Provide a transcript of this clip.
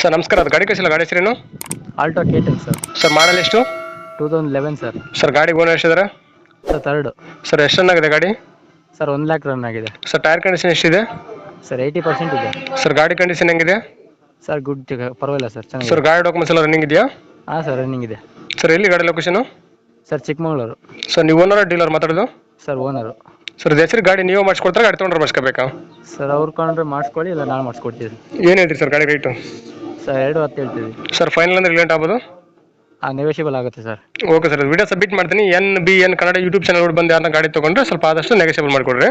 Sir ನಮಸ್ಕಾರ. ಅದು ಗಾಡಿ ಕಳಿಸಿಲ್ಲ. ಗಾಡಿ ಹೆಸರೇನು? Alto K ten sir. Sir model ಎಷ್ಟು? Two thousand eleven sir. Sir ಗಾಡಿ ಓನರ್ ಎಷ್ಟಿದ್ದಾರೆ? ಸರ್ ತರ್ಡ್ ಸರ್ ಎಷ್ಟು ರನ್ ಆಗಿದೆ ಗಾಡಿ? ಸರ್ ಒಂದು ಲ್ಯಾಕ್ ರನ್ ಆಗಿದೆ. ಸರ್ ಟೈರ್ ಕಂಡೀಷನ್ ಎಷ್ಟಿದೆ? ಸರ್ ಏಯ್ಟಿ ಪರ್ಸೆಂಟ್ ಇದೆ. ಸರ್ ಗಾಡಿ ಕಂಡೀಷನ್ ಹೆಂಗಿದೆ? Sir good. ಪರವಾಗಿಲ್ಲ ಸರ್. ಚೆನ್ನಾಗಿದೆ. ಸರ್ ಗಾಡಿ ಡಾಕ್ಯುಮೆಂಟ್ಸ್ ಎಲ್ಲ ರನ್ನಿಂಗ್ ಇದೆಯಾ? ಹಾಂ ಸರ್ ರನ್ನಿಂಗ್ ಇದೆ. ಸರ್ ಎಲ್ಲಿ ಗಾಡಿ ಲೊಕೇಶನು ಸರ್ ಚಿಕ್ಕಮಗಳೂರು. ಸರ್ ನೀವು ಓನರ್ ಡೀಲರ್ ಮಾತಾಡೋದು? Sir owner. ಸರ್ ಇದು ಹೆಸರು ಗಾಡಿ ನೀವು ಮಾಡಿಸ್ಕೊಡ್ತಾರೆ ಗಾಡಿ ತೊಗೊಂಡ್ರೆ ಮಾಡಿಸ್ಕೋಬೇಕಾ? ಸರ್ ಅವ್ರು ಕೊಂಡ್ರೆ ಮಾಡಿಸ್ಕೊಳ್ಳಿ ಇಲ್ಲ ನಾನು ಮಾಡಿಸ್ಕೊಡ್ತೀನಿ. ಏನು ಹೇಳ್ತೀರಿ ಸರ್ ಗಾಡಿ ರೇಟು ಸರ್ ಎರಡು ಹತ್ತು ಹೇಳ್ತೀವಿ. ಸರ್ ಫೈನಲ್ ಅಂದ್ರೆ ಲೇಟ್ ಆಗ್ಬೋದು? ಆ ನೆಗೋಷಿಯಬಲ್ ಆಗುತ್ತೆ sir. Okay sir video submit ಮಾಡ್ತೀನಿ. N B N Kannada YouTube channel ಬಂದು ಯಾರನ್ನ ಗಾಡಿ ತೊಗೊಂಡ್ರೆ ಸ್ವಲ್ಪ ಆದಷ್ಟು ನೆಗೋಷಿಯಬಲ್ ಮಾಡಿಕೊಡ್ರಿ.